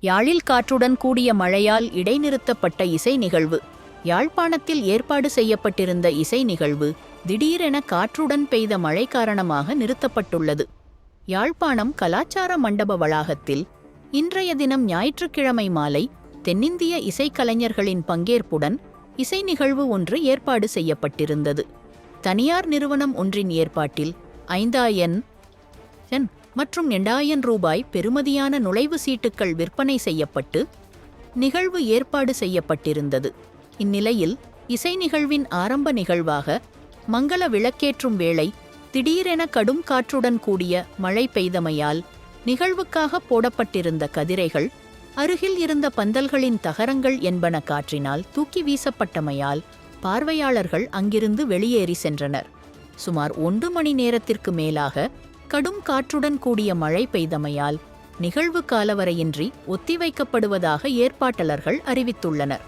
யாழில் காற்றுடன் கூடிய மழையால் இடைநிறுத்தப்பட்ட இசை நிகழ்வு. யாழ்ப்பாணத்தில் ஏற்பாடு செய்யப்பட்டிருந்த இசை நிகழ்வு திடீரென காற்றுடன் பெய்த மழை காரணமாக நிறுத்தப்பட்டுள்ளது. யாழ்ப்பாணம் கலாச்சார மண்டப வளாகத்தில் இன்றைய தினம் ஞாயிற்றுக்கிழமை மாலை தென்னிந்திய இசைக்கலைஞர்களின் பங்கேற்புடன் இசை நிகழ்வு ஒன்று ஏற்பாடு செய்யப்பட்டிருந்தது. தனியார் நிறுவனம் ஒன்றின் ஏற்பாட்டில் ஐந்தாயன் என் மற்றும் இரண்டாயிரம் ரூபாய் பெறுமதியான நுழைவு சீட்டுக்கள் விற்பனை செய்யப்பட்டு நிகழ்வு ஏற்பாடு செய்யப்பட்டிருந்தது. இந்நிலையில் இசை நிகழ்வின் ஆரம்ப நிகழ்வாக மங்கள விளக்கேற்றும் வேளை திடீரென கடும் காற்றுடன் கூடிய மழை பெய்தமையால் நிகழ்வுக்காக போடப்பட்டிருந்த கதிரைகள் அருகில் இருந்த பந்தல்களின் தகரங்கள் என்பன காற்றினால் தூக்கி வீசப்பட்டமையால் பார்வையாளர்கள் அங்கிருந்து வெளியேறி சென்றனர். சுமார் ஒன்று மணி நேரத்திற்கு மேலாக கடும் காற்றுடன் கூடிய மழை பெய்தமையால் நிகழ்வு காலவரையின்றி ஒத்திவைக்கப்படுவதாக ஏற்பாட்டாளர்கள் அறிவித்துள்ளனர்.